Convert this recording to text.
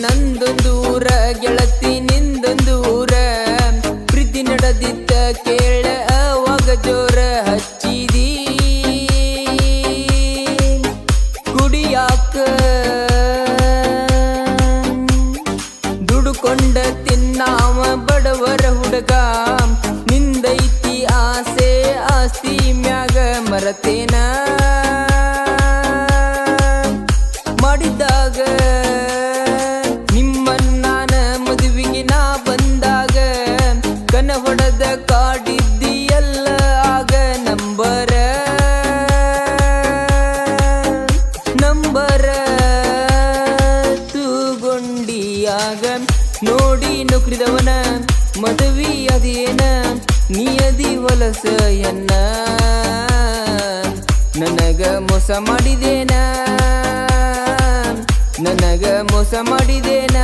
ನಂದೊಂದೂರ ಗೆಳತಿ ನಿಂದೊಂದೂರ ಪ್ರೀತಿ ನಡೆದಿದ್ದ ಕೇಳ, ಅವಾಗ ಜೋರ ಹಚ್ಚಿದಿ. ಕುಡಿಯಾಕ ದುಡುಕೊಂಡ ತಿನ್ನಾವ ಬಡವರ ಹುಡುಗ. ನಿಂದೈತಿ ಆಸೆ, ಆಸ್ತಿ ಮ್ಯಾಗ ಮರತೇನ. ಕನ ಹೊಡೆದ ಕಾಡಿದ್ದೀಯಲ್ಲ, ಆಗ ನಂಬರ? ನಂಬರ? ತೂಗೊಂಡಿಯಾಗ ನೋಡಿ ನುಕ್ರಿದವನ ಮದುವಿ ಅದೇನ? ನಿಯದಿ ವಲಸ ಎನ್ನ ನನಗ ಮೋಸ ಮಾಡಿದೇನ? ನನಗ ಮೋಸ ಮಾಡಿದೇನ?